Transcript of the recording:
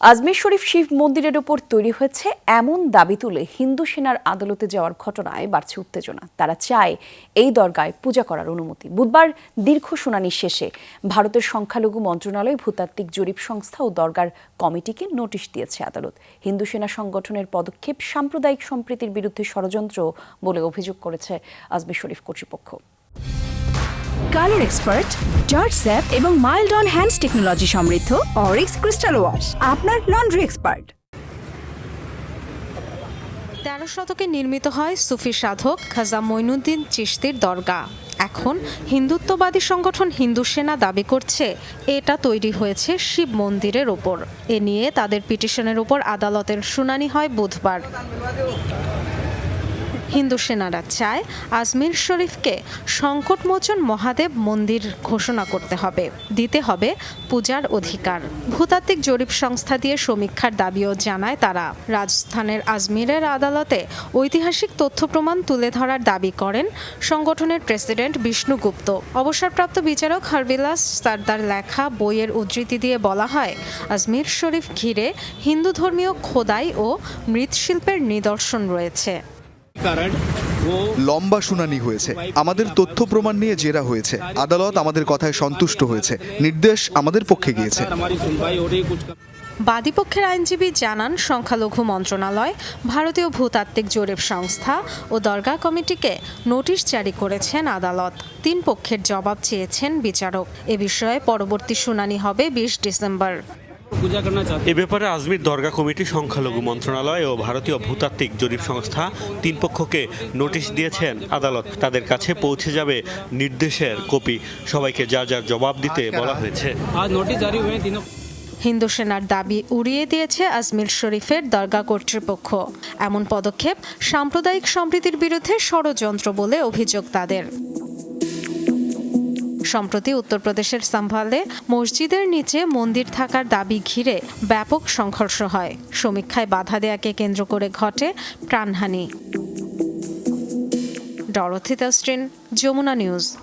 আজমির শরীফ শিব মন্দিরের ওপর তৈরি হয়েছে এমন দাবি তুলে হিন্দু সেনার আদালতে যাওয়ার ঘটনায় বাড়ছে উত্তেজনা। তারা চায় এই দরগায় পূজা করার অনুমতি। বুধবার দীর্ঘ শুনানি শেষে ভারতের সংখ্যালঘু মন্ত্রণালয়, ভূতাত্ত্বিক জরিপ সংস্থা ও দরগার কমিটিকে নোটিশ দিয়েছে আদালত। হিন্দু সেনা সংগঠনের পদক্ষেপ সাম্প্রদায়িক সম্প্রীতির বিরুদ্ধে ষড়যন্ত্র বলে অভিযোগ করেছে আজমির শরীফ কর্তৃপক্ষ। কালার এক্সপার্ট জর্জ স্যাপ এবং মাইল্ড অন হ্যান্ডস টেকনোলজি সমৃদ্ধ অরিক্স ক্রিস্টাল ওয়াশ, আপনার লন্ড্রি এক্সপার্ট। তেরো শতকে নির্মিত হয় সুফি সাধক খাজা মঈনুদ্দিন চিশতির দরগা। এখন হিন্দুত্ববাদী সংগঠন হিন্দু সেনা দাবি করছে, এটা তৈরি হয়েছে শিব মন্দিরের ওপর। এ নিয়ে তাদের পিটিশনের ওপর আদালতের শুনানি হয় বুধবার। হিন্দু সেনারা চায় আজমির শরীফকে সংকটমোচন মহাদেব মন্দির ঘোষণা করতে হবে। দিতে হবে পূজার অধিকার। ভূতাত্ত্বিক জরিপ সংস্থা দিয়ে সমীক্ষার দাবিও জানায় তারা। রাজস্থানের আজমিরের আদালতে ঐতিহাসিক তথ্য প্রমাণ তুলে ধরার দাবি করেন সংগঠনের প্রেসিডেন্ট বিষ্ণু গুপ্ত। অবসরপ্রাপ্ত বিচারক হরবিলাস সারদার লেখা বইয়ের উদ্ধৃতি দিয়ে বলা হয়, আজমির শরীফ ঘিরে হিন্দু ধর্মীয় খোদাই ও মৃৎশিল্পের নিদর্শন রয়েছে। লম্বা শুনানি হয়েছে। আমাদের তথ্য প্রমাণ নিয়ে জেরা হয়েছে। আদালত আমাদের কথায় সন্তুষ্ট হয়েছে। নির্দেশ আমাদের পক্ষে গিয়েছে। বাদীপক্ষের আইনজীবী জানান সংখ্যালঘু মন্ত্রণালয় ভারতীয় ভূতাত্ত্বিক জরিপ সংস্থা ও দরগা কমিটিকে নোটিশ জারি করেছেন আদালত। তিন পক্ষের জবাব চেয়েছেন বিচারক। এ বিষয়ে পরবর্তী শুনানি হবে বিশ ডিসেম্বর। এ ব্যাপারে আজমির দরগা কমিটি সংখ্যালঘু মন্ত্রণালয় ও ভারতীয় ভূতাত্ত্বিক জরিপ সংস্থা তিন পক্ষকে নোটিশ দিয়েছেন আদালত। তাদের কাছে পৌঁছে যাবে নির্দেশের কপি। সবাইকে যা যার জবাব দিতে বলা হয়েছে। হিন্দু সেনার দাবি উড়িয়ে দিয়েছে আজমির শরীফের দরগা কর্তৃপক্ষ। এমন পদক্ষেপ সাম্প্রদায়িক সম্প্রীতির বিরুদ্ধে ষড়যন্ত্র বলে অভিযোগ তাদের। সম্প্রতি উত্তরপ্রদেশের সাম্ভালে মসজিদের নিচে মন্দির থাকার দাবি ঘিরে ব্যাপক সংঘর্ষ হয়। সমীক্ষায় বাধা দেয়াকে কেন্দ্র করে ঘটে প্রাণহানি। Dorothy Streen Jamuna news.